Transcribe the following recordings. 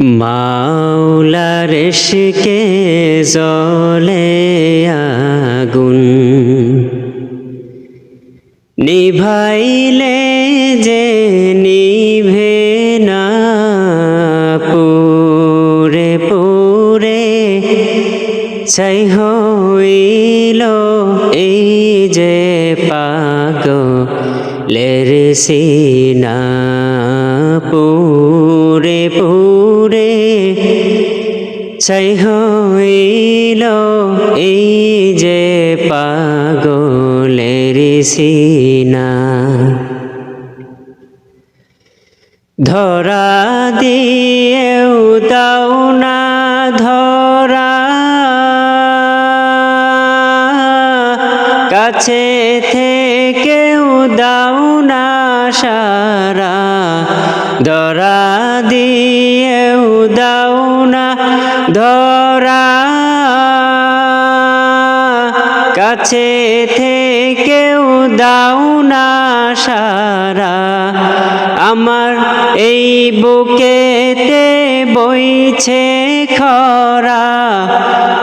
মাওলার শিকে জলে আগুন নিভাইলে যে নিভে না পুরে পুরে ছাই হইল এই যে পাগলের সিনা ছাই হইল এই যে পাগলের সিনা। ধরা দিয়েও দাও না ধরা। কাছে থেকেও দাও না সারা। ধরা দিয়েও দাও না, ধরা। কাছে থেকেও দাও না সারা। আমার এই বুকেতে বইছে খরা।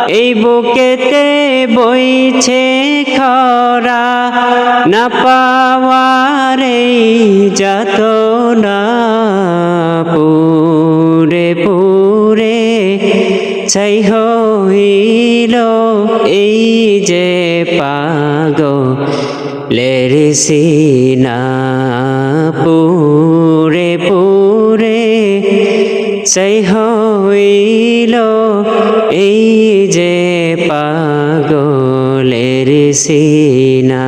এই বুকেতে বইছে খরা, না পাওয়ার এই যত না পুরে পুরে ছাই হইল এই যে পাগলের সিনা। পুরে পুরে ছাই হইল এই পাগলের সিনা।